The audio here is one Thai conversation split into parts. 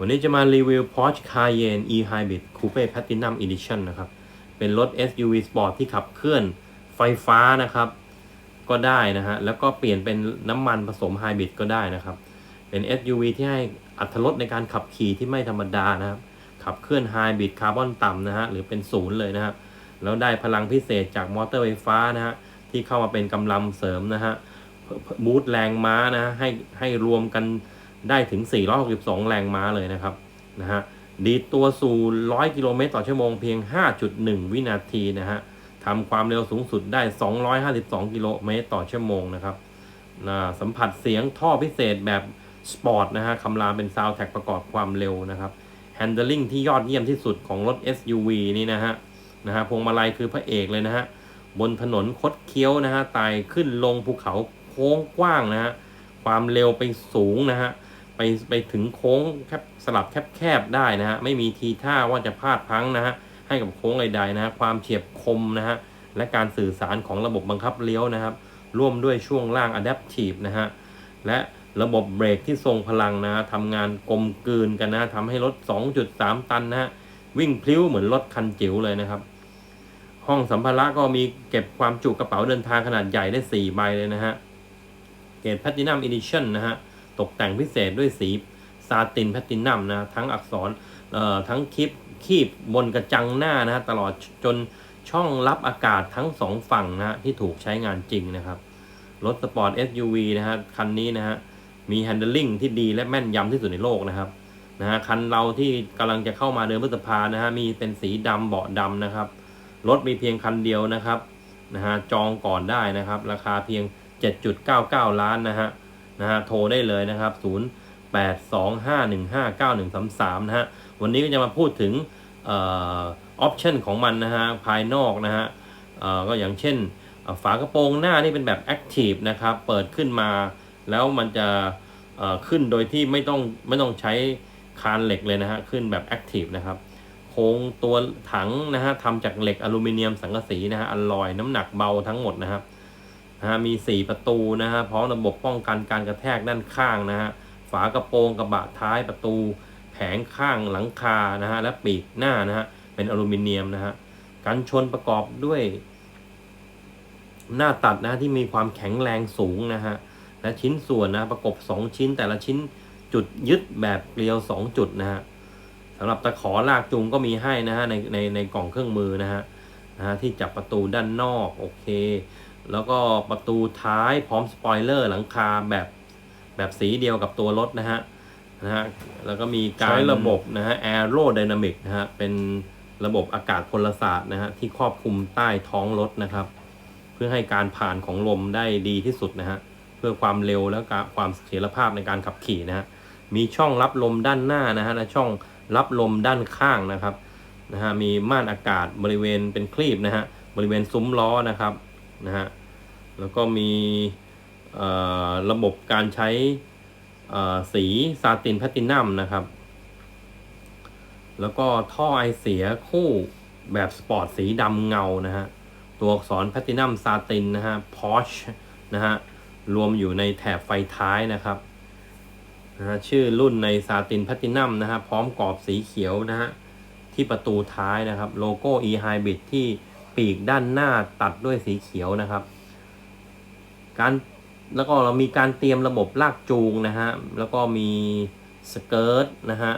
วันนี้จะมารีวิว Porsche Cayenne E Hybrid Coupe Platinum Edition นะครับ เป็นรถ SUV Sport ที่ขับเคลื่อนไฟฟ้านะครับ ก็ได้นะฮะ แล้วก็เปลี่ยนเป็นน้ำมันผสมไฮบริดก็ได้นะครับ เป็น SUV ที่ให้อัตรถรสในการขับขี่ที่ไม่ธรรมดานะครับ ขับเคลื่อนไฮบริดคาร์บอนต่ำนะฮะ หรือเป็นศูนย์เลยนะครับแล้วได้พลังพิเศษจากมอเตอร์ไฟฟ้านะฮะ ที่เข้ามาเป็นกำลังเสริมนะฮะบูตแรงม้านะฮะให้ให้รวมกัน ได้ถึง 462 แรงม้าเลยนะครับนะฮะดีดตัวสู่ 100 กิโลเมตรต่อชั่วโมงเพียง 5.1 วินาทีนะฮะทำความเร็วสูงสุดได้ 252 กิโลเมตรต่อชั่วโมงนะครับนะสัมผัสเสียงท่อพิเศษแบบสปอร์ตนะฮะคำรามเป็นซาวด์แท็กประกอบความเร็วนะครับ Handling ที่ยอดเยี่ยมที่สุดของรถ SUV นี่นะฮะนะฮะพวงมาลัยคือพระเอกเลยนะฮะบนถนนคดเคี้ยวนะฮะไต่ขึ้นลงภูเขาโค้งกว้างนะฮะความเร็วไปสูงนะฮะ ไปไปถึงโค้งแคบสลับแคบๆได้นะฮะไม่มีทีท่าว่าจะพลาดพังนะฮะให้กับโค้งใดๆนะฮะความเฉียบคมนะฮะและการสื่อสารของระบบบังคับเลี้ยวนะครับ ร่วมด้วยช่วงล่าง Adaptive นะฮะและระบบเบรกที่ทรงพลังนะฮะทำงานกลมกลืนกันนะทำให้รถ 2.3 ตันนะฮะวิ่งพลิ้วเหมือนรถคันจิ๋วเลยนะครับ ห้องสัมภาระก็มีเก็บความจุกระเป๋าเดินทางขนาดใหญ่ได้ 4 ใบเลยนะฮะเกรดแพลตินัมอีดิชั่นนะฮะ ตกแต่งพิเศษด้วยสีซาตินแพตินัมนะทั้งอักษรทั้งคลิปคีบบนกระจังหน้านะฮะตลอดจนช่องรับอากาศทั้งสองฝั่งนะฮะที่ถูกใช้งานจริงนะครับรถสปอร์ต SUV นะฮะคันนี้นะฮะมี handling ที่ดีและแม่นยำที่สุดในโลกนะครับนะฮะคันเราที่กำลังจะเข้ามาเดินพฤษภานะฮะมีเป็นสีดำเบาะดำนะครับรถมีเพียงคันเดียวนะครับนะฮะจองก่อนได้นะครับ ราคาเพียง 7.99 ล้านนะฮะ นะฮะโทรได้เลยนะครับ 0825159133 นะฮะวันนี้ก็จะมาพูดถึงออปชันของมันนะฮะภายนอกนะฮะก็อย่างเช่นฝากระโปรงหน้านี่เป็นแบบ Active นะครับ เปิดขึ้นมา แล้วมันจะขึ้นโดยที่ไม่ต้องไม่ต้องใช้คานเหล็กเลยนะฮะขึ้นแบบ Active นะครับโครงตัวถังนะฮะทำจากเหล็กอลูมิเนียมสังกะสีนะฮะอลลอยน้ำหนักเบาทั้งหมดนะครับ นะฮะมี 4 ประตูนะฮะพร้อมระบบป้องกันการกระแทกด้านข้างนะฮะฝากระโปรงกระบะท้ายประตู แผงข้างหลังคานะฮะและปีกหน้านะฮะเป็นอลูมิเนียมนะฮะกันชนประกอบด้วยหน้าตัดนะที่มีความแข็งแรงสูงนะฮะและชิ้นส่วนนะประกบ 2 ชิ้น แต่ละชิ้นจุดยึดแบบเกลียว 2 จุดนะฮะสำหรับตะขอลากจูงก็มีให้นะฮะในในในกล่องเครื่องมือนะฮะนะฮะที่จับประตูด้านนอกโอเค แล้วก็ประตูท้ายพร้อมสปอยเลอร์หลังคาแบบแบบสีเดียวกับตัวรถนะฮะนะฮะแล้วก็มีการใช้ระบบนะฮะแอโรไดนามิกนะฮะเป็นระบบอากาศพลศาสตร์นะฮะที่ครอบคลุมใต้ท้องรถนะครับ เพื่อให้การผ่านของลมได้ดีที่สุดนะฮะเพื่อความเร็วและการความเสถียรภาพในการขับขี่นะฮะมีช่องรับลมด้านหน้านะฮะและช่องรับลมด้านข้างนะครับนะฮะมีม่านอากาศบริเวณเป็นคลีบนะฮะบริเวณซุ้มล้อนะครับ นะฮะ แล้วก็มีระบบการใช้สีซาตินแพตินัมนะครับ แล้วก็ท่อไอเสียคู่แบบสปอร์ตสีดำเงานะฮะ ตัวอักษรแพตินัมซาตินนะฮะพอชนะฮะ รวมอยู่ในแถบไฟท้ายนะครับนะฮะชื่อรุ่นในซาตินแพตินัมนะฮะ พร้อมกรอบสีเขียวนะฮะ ที่ประตูท้ายนะครับ โลโก้ e hybrid ที่ ปีกด้านหน้าตัดด้วยสีเขียวนะครับ การแล้วก็เรามีการเตรียมระบบลากจูงนะฮะ แล้วก็มีสเกิร์ตนะฮะ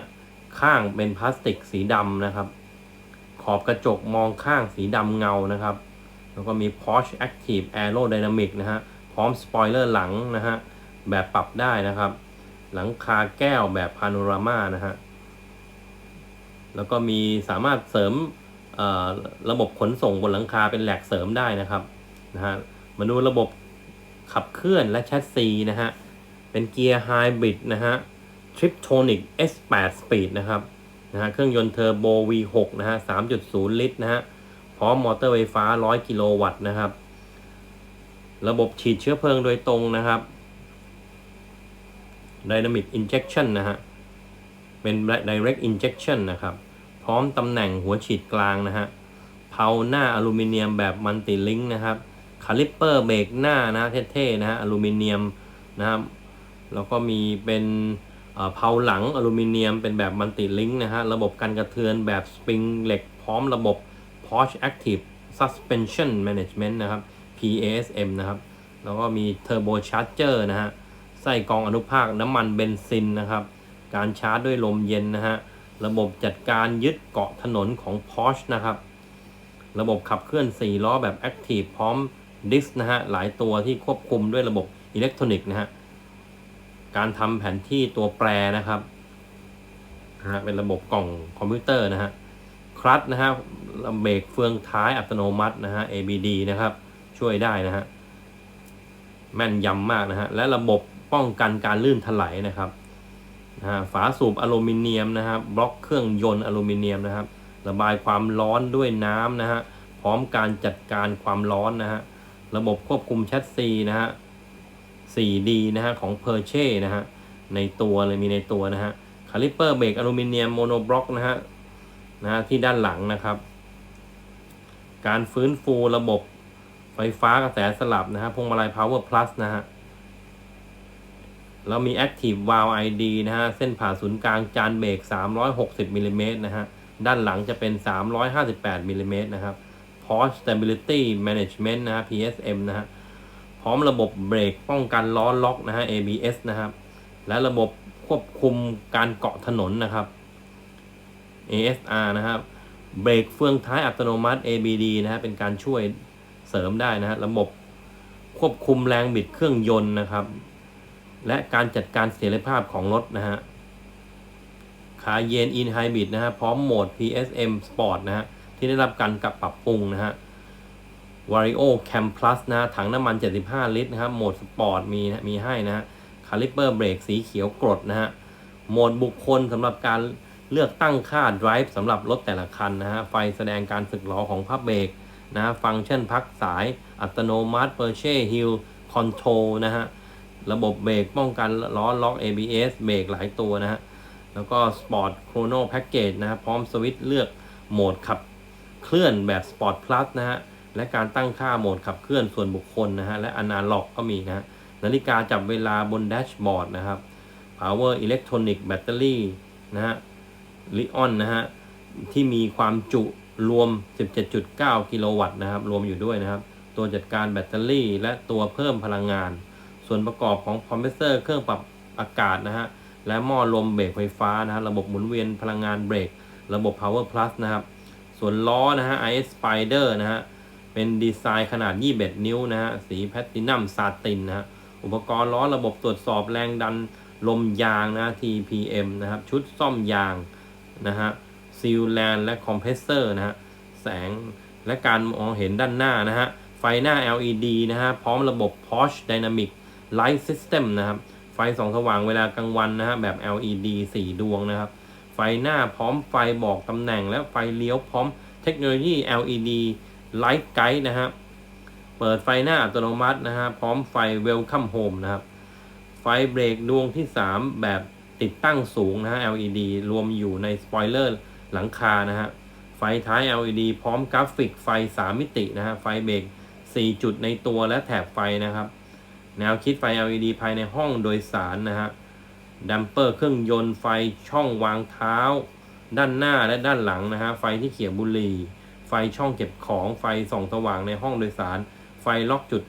ข้างเป็นพลาสติกสีดำนะครับ ขอบกระจกมองข้างสีดำเงานะครับ แล้วก็มี Porsche Active Aerodynamic นะฮะ พร้อมสปอยเลอร์หลังนะฮะ แบบปรับได้นะครับ หลังคาแก้วแบบพาโนรามานะฮะ แล้วก็มีสามารถเสริม ระบบขนส่งบนหลังคาเป็นแหลกเสริมได้นะครับนะฮะมาดูระบบขับเคลื่อนและแชสซีนะฮะ เป็นเกียร์ไฮบริดนะฮะ Triptonic S8 Speed นะครับนะฮะเครื่องยนต์เทอร์โบ V6 นะฮะ 3.0 ลิตรนะฮะ พร้อมมอเตอร์ไฟฟ้า 100 กิโลวัตต์นะครับ ระบบฉีดเชื้อเพลิงโดยตรงนะครับ Dynamic Injection นะฮะ เป็น Direct Injection นะครับ พร้อมตำแหน่งหัวฉีดกลางนะฮะเพาหน้าอลูมิเนียมแบบมัลติลิงนะครับคาลิปเปอร์เบรกหน้านะเท่ๆนะฮะอลูมิเนียมนะครับแล้วก็มีเป็นเอ่อเพาหลังอลูมิเนียมเป็นแบบมัลติลิงก์นะฮะระบบกันกระเทือนแบบสปริงเหล็กพร้อมระบบ Porsche Active Suspension Management นะครับ PASM นะครับ แล้วก็มี Turbo Charger นะฮะไส้กองอนุภาคน้ำมันเบนซินนะครับ การชาร์จด้วยลมเย็นนะฮะ ระบบจัดการยึดเกาะถนนของ Porsche นะครับ ระบบขับเคลื่อน 4 ล้อแบบ Active พร้อมดิสนะฮะ หลายตัวที่ควบคุมด้วยระบบอิเล็กทรอนิกส์นะฮะ การทำแผนที่ตัวแปรนะครับนะฮะเป็นระบบกล่องคอมพิวเตอร์นะฮะ คลัตช์นะฮะเบรกเฟืองท้ายอัตโนมัตินะฮะ ABD นะครับ ช่วยได้นะฮะ แม่นยำมากนะฮะ และระบบป้องกันการลื่นถลายนะครับ นะฮะฝาสูบอลูมิเนียมนะครับบล็อกเครื่องยนต์อลูมิเนียมนะครับ ระบายความร้อนด้วยน้ำนะฮะพร้อมการจัดการความร้อนนะฮะระบบควบคุมแชสซีนะฮะ 4D นะฮะของ p e r c h e นะฮะในตัวเลยมีในตัวนะฮะคาลิปเปอร์เบรกอลูมิเนียมโมโนบล็อกนะฮะนะฮะที่ด้านหลังนะครับ การฟื้นฟูระบบไฟฟ้ากระแสสลับนะฮะพวงมาลัย Power Plus นะฮะ แล้วมี Active Valve ID นะฮะ เส้นผ่าศูนย์กลางจานเบรก360มิลลิเมตรนะฮะ ด้านหลังจะเป็น 358มิลลิเมตรนะครับ Porsche Stability Management นะฮะ PSM นะฮะ พร้อมระบบเบรกป้องกันล้อล็อกนะฮะ ABS นะครับ และระบบควบคุมการเกาะถนนนะครับ ASR นะครับ เบรกเฟืองท้ายอัตโนมัติ ABD นะฮะ เป็นการช่วยเสริมได้นะฮะ ระบบควบคุมแรงบิดเครื่องยนต์นะครับ และการจัดการเสถียรภาพของรถนะฮะขาเยนอินไฮบริดนะฮะพร้อมโหมด PSM Sport นะฮะที่ได้รับการกับปรับปรุงนะฮะ Vario Cam Plus นะถังน้ำมัน 75 ลิตรนะครับโหมดสปอร์ตมีนะมีให้นะฮะคาลิเปอร์เบรกสีเขียวกรดนะฮะโหมดบุคคลสำหรับการเลือกตั้งค่า drive สำหรับรถแต่ละคันนะฮะไฟแสดงการสึกหรอของพับเบรกนะฮะฟังก์ชันพักสายอัตโนมัติ p e r c h e Hill Control นะฮะ ระบบเบรกป้องกันล้อล็อก ABS เบรกหลายตัวนะฮะ แล้วก็ Sport Chrono Package นะฮะพร้อมสวิตช์เลือกโหมดขับเคลื่อนแบบ Sport Plus นะฮะ และการตั้งค่าโหมดขับเคลื่อนส่วนบุคคลนะฮะ และอนาล็อกก็มีนะฮะ นาฬิกาจับเวลาบนแดชบอร์ดนะครับ Power Electronic Battery นะฮะลิออนนะฮะ ที่มีความจุรวม 17.9 กิโลวัตต์นะครับ รวมอยู่ด้วยนะครับ ตัวจัดการแบตเตอรี่และตัวเพิ่มพลังงาน ส่วนประกอบของคอมเพรสเซอร์เครื่องปรับอากาศนะฮะและหม้อลมเบรกไฟฟ้านะฮะระบบหมุนเวียนพลังงานเบรก ระบบ Power Plus นะครับ ส่วนล้อนะฮะ IS Spider นะฮะเป็นดีไซน์ขนาด 21 นิ้วนะฮะสีแพลตตินัมซาตินนะฮะอุปกรณ์ล้อระบบตรวจสอบแรงดันลมยางนะ TPM นะครับชุดซ่อมยางนะฮะซีลแลนและคอมเพรสเซอร์นะฮะแสงและการมองเห็นด้านหน้านะฮะไฟหน้า LED นะฮะพร้อมระบบ Porsche Dynamic Light System นะครับ ไฟส่องสว่างเวลากลางวันนะฮะแบบ LED 4 ดวงนะครับ ไฟหน้าพร้อมไฟบอกตำแหน่งและไฟเลี้ยวพร้อมเทคโนโลยี LED Light Guide นะฮะเปิดไฟหน้าอัตโนมัตินะฮะพร้อมไฟ Welcome Home นะครับ ไฟเบรกดวงที่ 3 แบบติดตั้งสูงนะฮะ LED รวมอยู่ในสปอยเลอร์หลังคานะฮะไฟท้าย LED พร้อมกราฟิกไฟ 3 มิตินะฮะไฟเบรก4 จุดในตัวและแถบไฟนะครับ แนวคิดไฟ LED ภายในห้องโดยสารนะฮะดัมเปอร์เครื่องยนต์ไฟช่องวางเท้า ด้านหน้าและด้านหลังนะฮะไฟที่เขียบุหรี่ ไฟช่องเก็บของไฟส่องสว่างในห้องโดยสาร ไฟล็อกจุด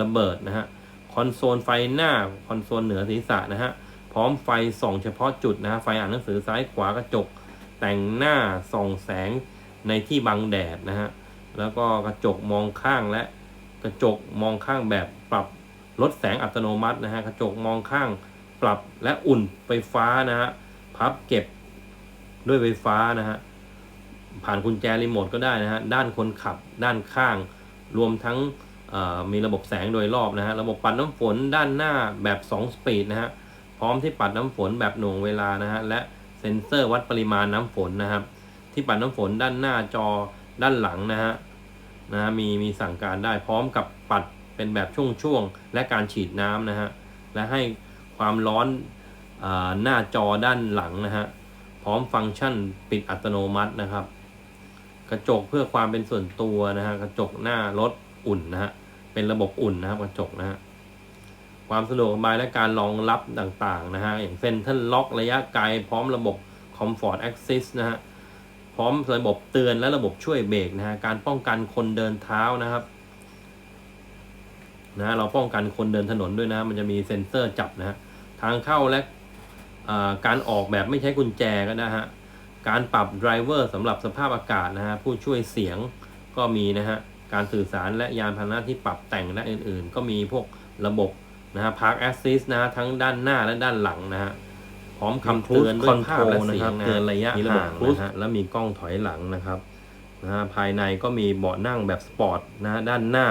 ระเบิดนะฮะคอนโซลไฟหน้าคอนโซลเหนือศีรษะนะฮะพร้อมไฟส่องเฉพาะจุดนะฮะไฟอ่านหนังสือซ้ายขวากระจก แต่งหน้าส่องแสงในที่บังแดดนะฮะแล้วก็กระจกมองข้างและกระจกมองข้างแบบปรับ ลดแสงอัตโนมัตินะฮะกระจกมองข้างปรับและอุ่นไฟฟ้านะฮะพับเก็บด้วยไฟฟ้านะฮะผ่านกุญแจรีโมทก็ได้นะฮะด้านคนขับด้านข้าง รวมทั้งมีระบบแสงโดยรอบนะฮะระบบปัดน้ำฝนด้านหน้าแบบ 2 สปีดนะฮะพร้อมที่ปัดน้ำฝนแบบหน่วงเวลานะฮะและเซ็นเซอร์วัดปริมาณน้ำฝนนะครับ ที่ปัดน้ำฝนด้านหน้าจอด้านหลังนะฮะนะฮะมีมีสั่งการได้พร้อมกับปัด เป็นแบบช่วงๆ และการฉีดน้ำนะฮะ และให้ความร้อนอหน้าจอด้านหลังนะฮะ พร้อมฟังก์ชันปิดอัตโนมัตินะครับ กระจกเพื่อความเป็นส่วนตัวนะฮะ กระจกหน้ารถอุ่นนะฮะ เป็นระบบอุ่นนะครับ กระจกนะฮะ ความสะดวกสบายและการรองรับต่างๆนะฮะ อย่างเซ็นทรัลล็อกระยะไกล พร้อมระบบ Comfort Access นะฮะ พร้อมระบบเตือนและระบบช่วยเบรกนะฮะ การป้องกันคนเดินเท้านะครับ นะเราป้องกันคนเดินถนนด้วยนะ มันจะมีเซ็นเซอร์จับนะฮะทางเข้าและอ่าการออกแบบไม่ใช้กุญแจก็นะฮะการปรับไดรเวอร์สำหรับสภาพอากาศนะฮะผู้ช่วยเสียงก็มีนะฮะการสื่อสารและยานพาหนะที่ปรับแต่งและอื่นๆ ก็มีพวกระบบนะฮะ Park Assist นะฮะทั้งด้านหน้าและด้านหลังนะฮะพร้อมคำเตือนด้วยภาพและเสียงนะเตือนระยะห่างนะฮะแล้วมีกล้องถอยหลังนะครับนะฮะภายในก็มีเบาะนั่งแบบสปอร์ตนะฮะด้านหน้า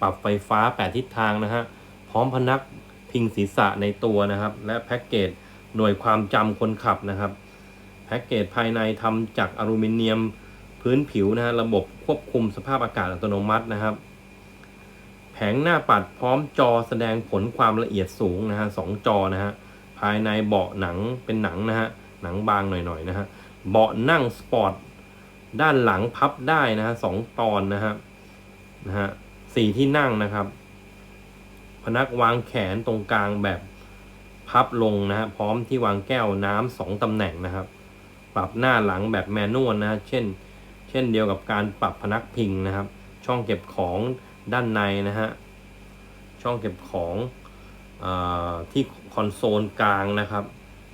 ปรับไฟฟ้า 8 ทิศทางนะฮะ พร้อมพนักพิงศีรษะในตัวนะครับ และแพ็กเกจหน่วยความจำคนขับนะครับ แพ็กเกจภายในทำจากอลูมิเนียมพื้นผิวนะฮะ ระบบควบคุมสภาพอากาศอัตโนมัตินะครับ แผงหน้าปัดพร้อมจอแสดงผลความละเอียดสูงนะฮะสองจอนะฮะ ภายในเบาะหนังเป็นหนังนะฮะ หนังบางหน่อยๆนะฮะ เบาะนั่งสปอร์ตด้านหลังพับได้นะฮะสองตอนนะฮะนะฮะ สี่ที่นั่งนะครับ พนักวางแขนตรงกลางแบบพับลงนะฮะพร้อมที่วางแก้วน้ำสองตำแหน่งนะครับ ปรับหน้าหลังแบบแมนนวลนะ เช่น เช่นเดียวกับการปรับพนักพิงนะครับ ช่องเก็บของด้านในนะฮะช่องเก็บของอที่คอนโซลกลางนะครับ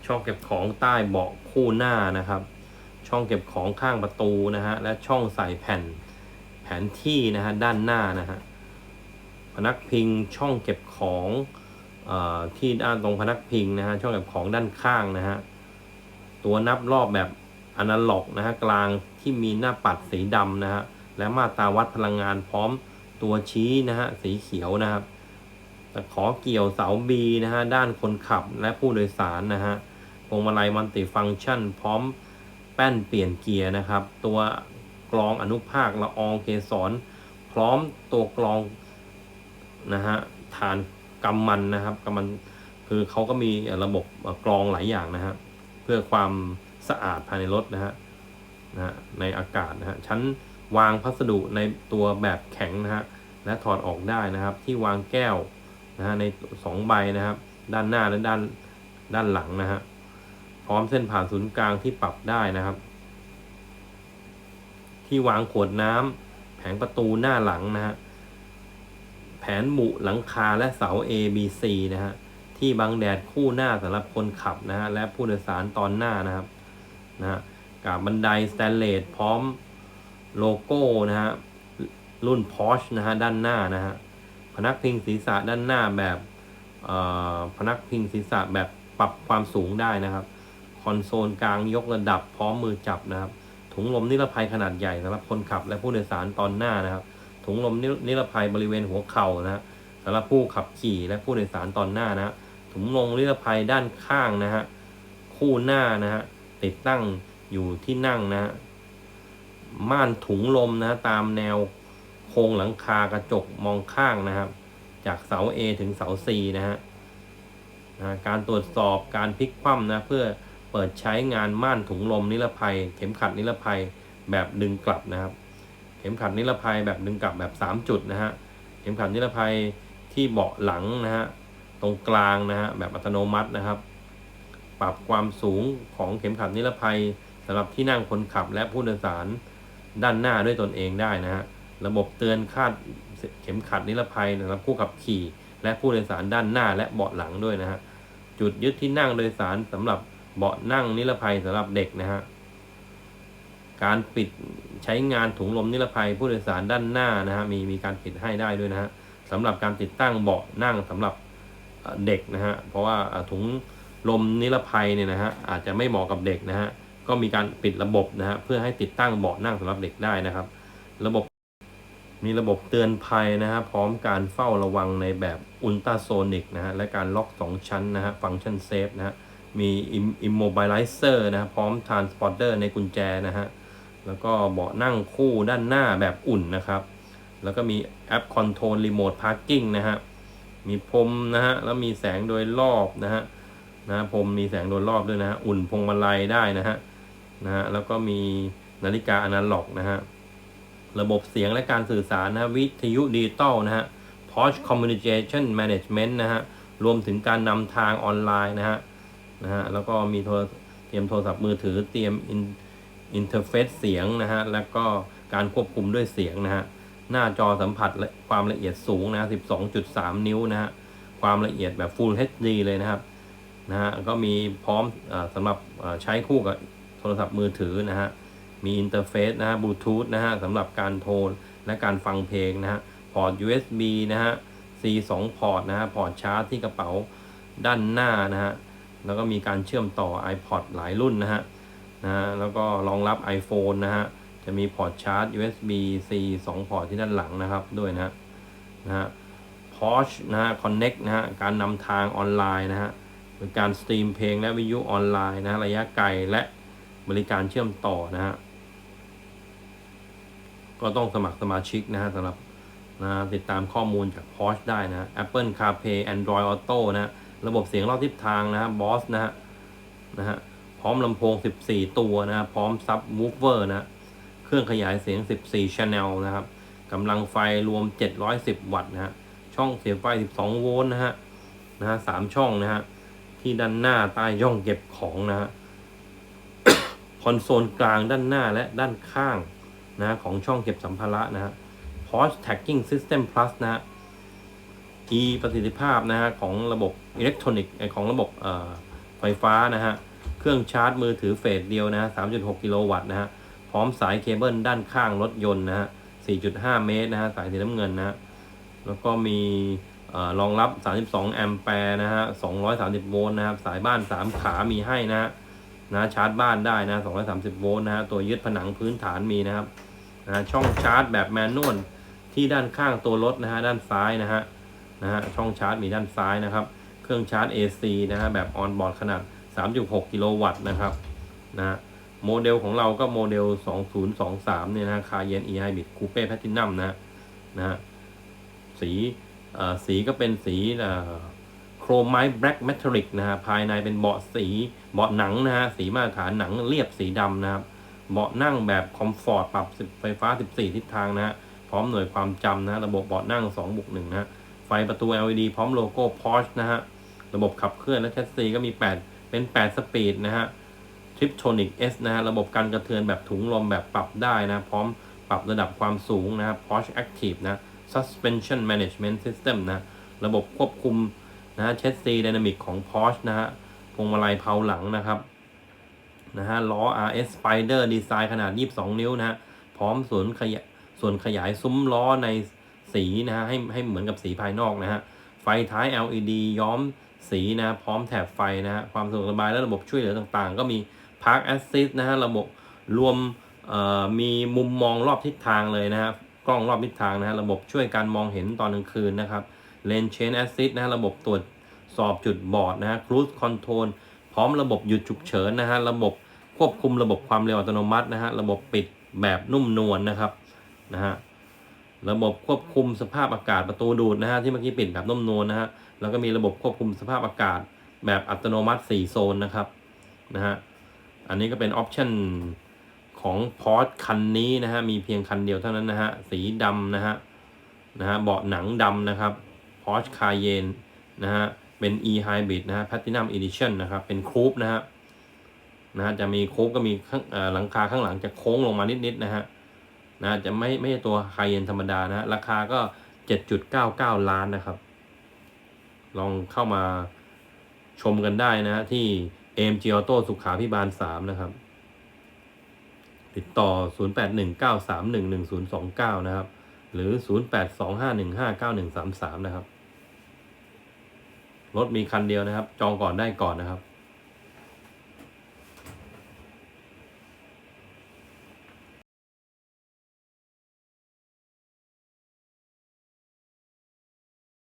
ช่องเก็บของใต้เบาะคู่หน้านะครับ ช่องเก็บของข้างประตูนะฮะและช่องใส่แผ่น แผนที่นะฮะด้านหน้านะฮะพนักพิงช่องเก็บของเออที่ด้านตรงพนักพิงนะฮะช่องเก็บของด้านข้างนะฮะตัวนับรอบแบบอนาล็อกนะฮะกลางที่มีหน้าปัดสีดำนะฮะและมาตราวัดพลังงานพร้อมตัวชี้นะฮะสีเขียวนะครับตะขอเกี่ยวเสาบีนะฮะด้านคนขับและผู้โดยสารนะฮะพวงมาลัยมัลติฟังก์ชัน พร้อมแป้นเปลี่ยนเกียร์นะครับ ตัว กรองอนุภาคละอองเกสร พร้อมตัวกรองนะฮะฐานกำมันนะครับกำมันคือเขาก็มีระบบกรองหลายอย่างนะฮะเพื่อความสะอาดภายในรถนะฮะนะฮะในอากาศนะฮะชั้นวางพัสดุในตัวแบบแข็งนะฮะและถอดออกได้นะครับ ที่วางแก้วนะฮะในสองใบนะครับ ด้านหน้าและด้านด้านหลังนะฮะพร้อมเส้นผ่านศูนย์กลางที่ปรับได้นะครับ ที่วางขวดน้ำแผงประตูหน้าหลังนะฮะแผนหมุหลังคาและเสา A B C นะฮะที่บังแดดคู่หน้าสำหรับคนขับนะฮะและผู้โดยสารตอนหน้านะครับนะฮะกับบันไดสแตนเลสพร้อมโลโก้นะฮะรุ่น Porsche นะฮะด้านหน้านะฮะพนักพิงศีรษะด้านหน้าแบบเอ่อพนักพิงศีรษะแบบปรับความสูงได้นะครับ คอนโซลกลางยกระดับพร้อมมือจับนะครับ ถุงลมนิรภัยขนาดใหญ่สำหรับคนขับและผู้โดยสารตอนหน้านะครับ ถุงลมนิรภัยบริเวณหัวเข่านะสำหรับผู้ขับขี่และผู้โดยสารตอนหน้านะฮะถุงลมนิรภัยด้านข้างนะฮะคู่หน้านะฮะติดตั้งอยู่ที่นั่งนะฮะม่านถุงลมนะตามแนวโครงหลังคากระจกมองข้างนะครับ จากเสา A ถึงเสา C นะฮะนะการตรวจสอบการพลิกคว่ำนะเพื่อ เปิดใช้งานม่านถุงลมนิรภัย เข็มขัดนิรภัยแบบดึงกลับนะครับ เข็มขัดนิรภัยแบบดึงกลับแบบ 3 จุดนะฮะเข็มขัดนิรภัยที่เบาะหลังนะฮะตรงกลางนะฮะแบบอัตโนมัตินะครับ ปรับความสูงของเข็มขัดนิรภัยสำหรับที่นั่งคนขับและผู้โดยสารด้านหน้าด้วยตนเองได้นะฮะระบบเตือนคาดเข็มขัดนิรภัยสำหรับผู้ขับขี่ และผู้โดยสารด้านหน้าและเบาะหลังด้วยนะฮะจุดยึดที่นั่งโดยสารสำหรับ เบาะนั่งนิรภัยสำหรับเด็กนะฮะ การปิดใช้งานถุงลมนิรภัยผู้โดยสารด้านหน้านะฮะมีมีการปิดให้ได้ด้วยนะฮะสำหรับการติดตั้งเบาะนั่งสำหรับเด็กนะฮะเพราะว่าถุงลมนิรภัยเนี่ยนะฮะอาจจะไม่เหมาะกับเด็กนะฮะก็มีการปิดระบบนะฮะเพื่อให้ติดตั้งเบาะนั่งสำหรับเด็กได้นะครับ ระบบมีระบบเตือนภัยนะฮะพร้อมการเฝ้าระวังในแบบอุลตราโซนิกนะฮะและการล็อก 2 ชั้นนะฮะฟังก์ชันเซฟนะฮะ มี immobilizer นะฮะพร้อม transporter ในกุญแจนะฮะ แล้วก็เบาะนั่งคู่ด้านหน้าแบบอุ่นนะครับ แล้วก็มีแอป Control Remote Parking นะฮะ มีพรมนะฮะ แล้วมีแสงโดยรอบนะฮะนะพรมมีแสงโดยรอบด้วยนะฮะ อุ่นพวงมาลัยได้นะฮะนะฮะแล้วก็มีนาฬิกาอนาล็อกนะฮะ ระบบเสียงและการสื่อสารนะฮะวิทยุดิจิตอลนะฮะ Porsche Communication Management นะฮะ รวมถึงการนำทางออนไลน์นะฮะ นะฮะแล้วก็มีโทรเตรียมโทรศัพท์มือถือเตรียมอินอินเทอร์เฟซเสียงนะฮะแล้วก็การควบคุมด้วยเสียงนะฮะหน้าจอสัมผัสและความละเอียดสูงนะ12.3 นิ้วนะฮะความละเอียดแบบ Full HD เลยนะครับนะฮะก็มีพร้อมอสำหรับใช้คู่กับโทรศัพท์มือถือนะฮะมีอินเทอร์เฟซนะฮะบลูทูธนะฮะสำหรับการโทรและการฟังเพลงนะฮะพอร์ต USB นะฮะ C 2 พอร์ตนะฮะพอร์ตชาร์จที่กระเป๋าด้านหน้านะฮะ แล้วก็มีการเชื่อมต่อ iPod หลายรุ่นนะฮะนะฮะแล้วก็รองรับ iPhone นะฮะจะมีพอร์ตชาร์จ USB C 2 พอร์ตที่ด้านหลังนะครับด้วยนะฮะนะฮะ Porsche นะฮะ Connect นะฮะการนำทางออนไลน์นะฮะเป็นการสตรีมเพลงและวิทยุออนไลน์นะระยะไกลและบริการเชื่อมต่อนะฮะก็ต้องสมัครสมาชิกนะฮะสำหรับนะติดตามข้อมูลจาก Porsche ได้นะ Apple CarPlay Android Auto นะ ระบบเสียงรอบทิศทางนะฮะ Boss นะฮะนะฮะพร้อมลำโพง 14 ตัวนะฮะพร้อมซับวูฟเวอร์นะฮะเครื่องขยายเสียง 14 Channel นะครับกำลังไฟรวม 710 วัตต์นะฮะช่องเสียบไฟ 12 โวลต์นะฮะนะฮะสามช่องนะฮะที่ด้านหน้าใต้ย่องเก็บของนะฮะคอนโซลกลางด้านหน้าและด้านข้างนะฮะของช่องเก็บสัมภาระนะฮะ Porsche Tagging System Plus นะฮะ e ประสิทธิภาพนะฮะของระบบอิเล็กทรอนิกส์ของระบบไฟฟ้านะฮะเครื่องชาร์จมือถือเฟสเดียวนะฮะ3.6 กิโลวัตต์นะฮะพร้อมสายเคเบิลด้านข้างรถยนต์นะฮะ 4.5 เมตรนะฮะสายสีน้ำเงินนะฮะแล้วก็มีเออรองรับ 32 แอมแปร์นะฮะ 230 โวลต์นะครับ สายบ้าน 3 ขามีให้นะฮะนะชาร์จบ้านได้นะ 230 โวลต์นะฮะ ตัวยึดผนังพื้นฐานมีนะครับนะช่องชาร์จแบบแมนนวลที่ด้านข้างตัวรถนะฮะ ด้านซ้ายนะฮะ นะฮะช่องชาร์จมีด้านซ้ายนะครับ เครื่องชาร์จ AC นะฮะแบบออนบอร์ดขนาด 3.6 กิโลวัตต์นะครับนะฮะโมเดลของเราก็โมเดล 2023 เนี่ยนะคาเยน e hybrid coupe platinum นะฮะนะฮะสีอ่อสีก็เป็นสีโครไมต์แบล็กเมทัลลิกนะฮะภายในเป็นเบาะสีเบาะหนังนะฮะสีมาตรฐานหนังเรียบสีดำนะครับเบาะนั่งแบบคอมฟอร์ตปรับไฟฟ้า 14 ทิศทางนะฮะพร้อมหน่วยความจำนะระบบเบาะนั่ง2บุก1นะฮะ ไฟประตู LED พร้อมโลโก้ Porsche นะฮะ ระบบขับเคลื่อนและแชสซีก็มี 8 เป็น 8 สปีดนะฮะ Triptronic S นะฮะ ระบบกันกระเทือนแบบถุงลมแบบปรับได้นะ พร้อมปรับระดับความสูงนะครับ Porsche Active นะ Suspension Management System นะ ระบบควบคุมนะฮะเชสซีไดนามิกของ Porsche นะฮะ พวงมาลัยเพาหลังนะครับ นะฮะ ล้อ RS Spider ดีไซน์ขนาด 22 นิ้วนะฮะ พร้อมส่วนขยายส่วนขยายซุ้มล้อใน สีนะฮะให้ให้เหมือนกับสีภายนอกนะฮะไฟท้าย LED ย้อมสีนะพร้อมแถบไฟนะฮะความสะดวกสบายและระบบช่วยเหลือต่างๆ ก็มี Park Assist นะฮะระบบรวมมีมุมมองรอบทิศทางเลยนะฮะกล้องรอบทิศทางนะฮะระบบช่วยการมองเห็นตอนกลางคืนนะครับ Lane Change Assist นะฮะระบบตรวจสอบจุดบอดนะฮะ Cruise Control พร้อมระบบหยุดฉุกเฉินนะฮะระบบควบคุมระบบความเร็วอัตโนมัตินะฮะระบบปิดแบบนุ่มนวลนะครับนะฮะ ระบบควบคุมสภาพอากาศประตูดูดนะฮะที่เมื่อกี้ปิดแบบนุ่มนวลนะฮะแล้วก็มีระบบควบคุมสภาพอากาศแบบอัตโนมัติ 4 โซนนะครับนะฮะอันนี้ก็เป็นออปชั่นของพอร์ e คันนี้นะฮะมีเพียงคันเดียวเท่านั้นนะฮะสีดำนะฮะนะฮะเบาะหนังดำนะครับ Porsche Cayenne นะฮะเป็น e hybrid นะฮะ platinum edition นะครับเป็นครูปนะฮะนะฮะจะมีคูปก็มีข้างหลังคาข้างหลังจะโค้งลงมานิดๆนะฮะ นะจะไม่ไม่ใช่ตัว Cayenne ธรรมดานะราคาก็ 7.99 ล้านนะครับ ลองเข้ามาชมกันได้นะฮะที่ AMG Auto สุขาพิบาล 3 นะครับ ติดต่อ 0819311029 นะครับ หรือ 0825159133 นะครับ รถมีคันเดียวนะครับ จองก่อนได้ก่อนนะครับ